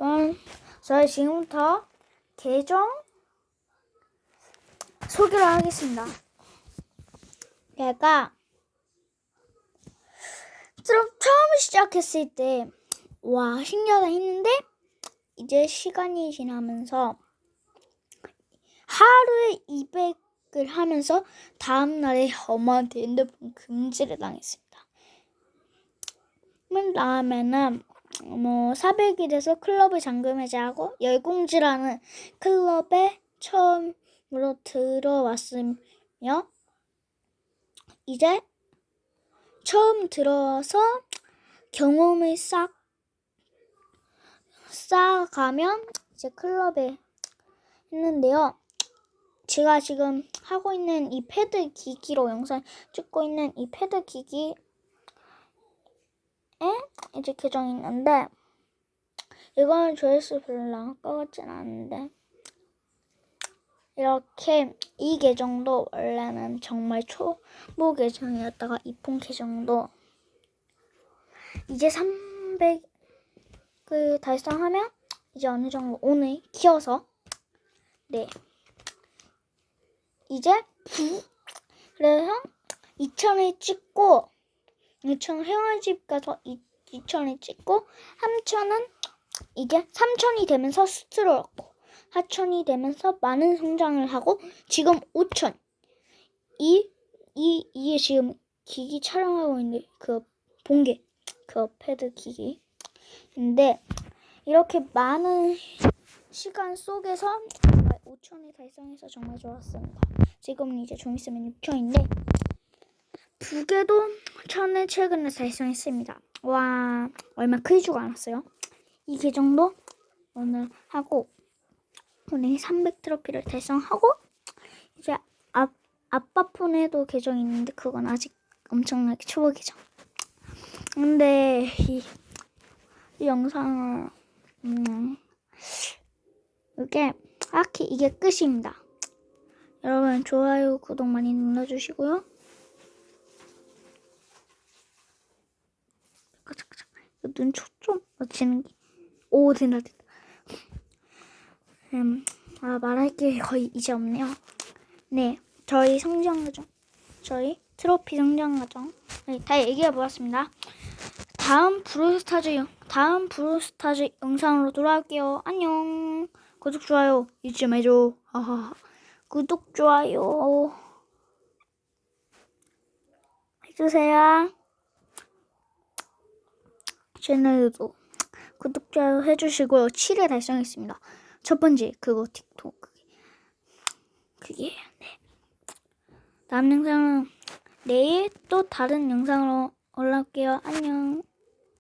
여러분, 저희 지금부터 계정 소개를 하겠습니다. 제가 처음 시작했을 때, 와, 신기하다 했는데, 이제 시간이 지나면서 하루에 200을 하면서 다음날에 엄마한테 핸드폰 금지를 당했습니다. 그 다음에는 뭐 400이 돼서 클럽을 잠금 해제하고 열공지라는 클럽에 처음으로 들어왔으며 이제 처음 들어서 경험을 싹 쌓아가면 이제 클럽에 했는데요. 제가 지금 하고 있는 이 패드 기기로 영상 찍고 있는 이 패드 기기에 이제 계정이 있는데 이거는 조회수 별로 것 같진 않은데 이렇게 이 계정도 원래는 정말 초보 계정이었다가 이폰 계정도 이제 300을 달성하면 이제 어느 정도 오늘 키워서 네. 이제 부 그래서 2천을 찍고 2천 회원 집 가서 2천을 찍고 3천은 이제 3천이 되면서 수트를 얻고 4천이 되면서 많은 성장을 하고 지금 5천 이, 이, 이게 지금 기기 촬영하고 있는 그 본게 그 패드 기기 근데 이렇게 많은 시간 속에서 정말 5천을 달성해서 정말 좋았습니다. 지금은 이제 좀 있으면 6천인데 부계도 천을 최근에 달성했습니다. 와 얼마 크지가 않았어요. 이 계정도 오늘 하고 오늘 300 트로피를 달성하고 이제 아, 아빠 폰에도 계정이 있는데 그건 아직 엄청나게 초보 계정. 근데 이, 이 영상을 음, 이게 딱히 이게 끝입니다. 여러분 좋아요, 구독 많이 눌러주시고요. 잠깐 잠깐 눈 초점 맞추는 게. 오 된다 된다. 음, 아 말할 게 거의 이제 없네요. 네, 저희 성장 과정, 저희 트로피 성장 과정, 네, 다 얘기해 보았습니다. 다음 브로스타즈 영- 다음 브로스타즈 영상으로 돌아올게요. 안녕. 구독 좋아요 잊지 좀 해줘. 하하. 구독 좋아요 해주세요. 채널도 구독 좋아요 해주시고요. 7회 달성했습니다. 첫 번째 그거 틱톡 그게 네. 다음 영상은 내일 또 다른 영상으로 올라올게요. 안녕.